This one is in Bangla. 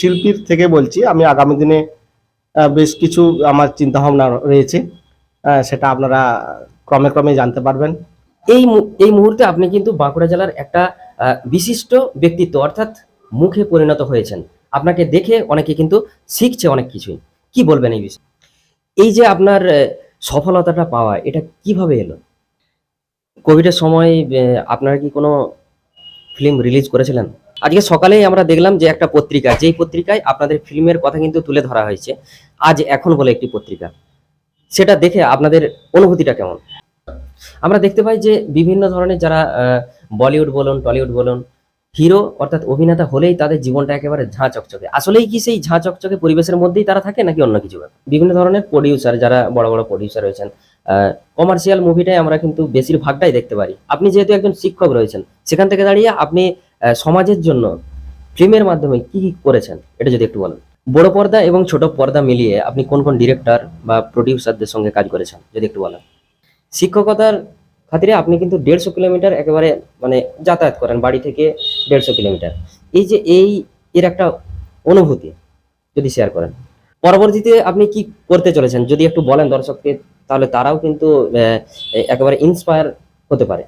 শিল্পীর থেকে বলছি, আমি আগামী দিনে বেশ কিছু আমার চিন্তা ভাবনা রয়েছে সেটা আপনারা ক্রমে ক্রমে জানতে পারবেন। এই এই মুহূর্তে আপনি কিন্তু বাঁকুড়া জেলার একটা বিশিষ্ট ব্যক্তিত্ব অর্থাৎ মুখে পরিণত হয়েছেন। আপনাকে দেখে অনেকে কিন্তু শিখছে অনেক কিছুই। কি বলবেন এই বিষয়ে? এই যে আপনার সফলতাটা পাওয়া, এটা কীভাবে এলো? কোভিডের সময় আপনারা কি কোনো ফিল্ম রিলিজ করেছিলেন? আজকে সকালেই আমরা দেখলাম যে একটা পত্রিকা, যেই পত্রিকায় আপনাদের ফিল্মের কথা কিন্তু তুলে ধরা হয়েছে, আজ এখন বলে একটি পত্রিকা। সেটা দেখে আপনাদের অনুভূতিটা কেমন? আমরা দেখতে পাই যে বিভিন্ন ধরনের যারা বলিউড বলুন, টলিউড বলুন, হিরো অর্থাৎ অভিনেতা হলেই তাদের জীবনটা একেবারে ঝাঁ চকচকে। আসলেই কি সেই ঝাঁ চকচকে পরিবেশের মধ্যেই তারা থাকে নাকি অন্য কিছু? বিভিন্ন ধরনের প্রডিউসার যারা বড় বড় প্রডিউসার রয়েছেন কমার্শিয়াল মুভিটাই আমরা কিন্তু বেশিরভাগটাই দেখতে পারি। আপনি যেহেতু একজন শিক্ষক রয়েছেন, সেখান থেকে দাঁড়িয়ে আপনি সমাজের জন্য ফিল্মের মাধ্যমে কি কি করেছেন? এটা যদি একটু বলেন। বড় পর্দা এবং ছোট পর্দা মিলিয়ে আপনি কোন কোন ডিরেক্টর বা প্রডিউসারদের সঙ্গে কাজ করেছেন? যদি একটু বলেন। শিক্ষকতার খাতিরে আপনি কিন্তু দেড়শো কিলোমিটার একেবারে মানে যাতায়াত করেন, বাড়ি থেকে দেড়শো কিলোমিটার। এই যে এই, এর একটা অনুভূতি যদি শেয়ার করেন। পরবর্তীতে আপনি কি করতে চলেছেন? যদি একটু বলেন দর্শককে তাহলে তারাও কিন্তু একেবারে ইন্সপায়ার হতে পারে।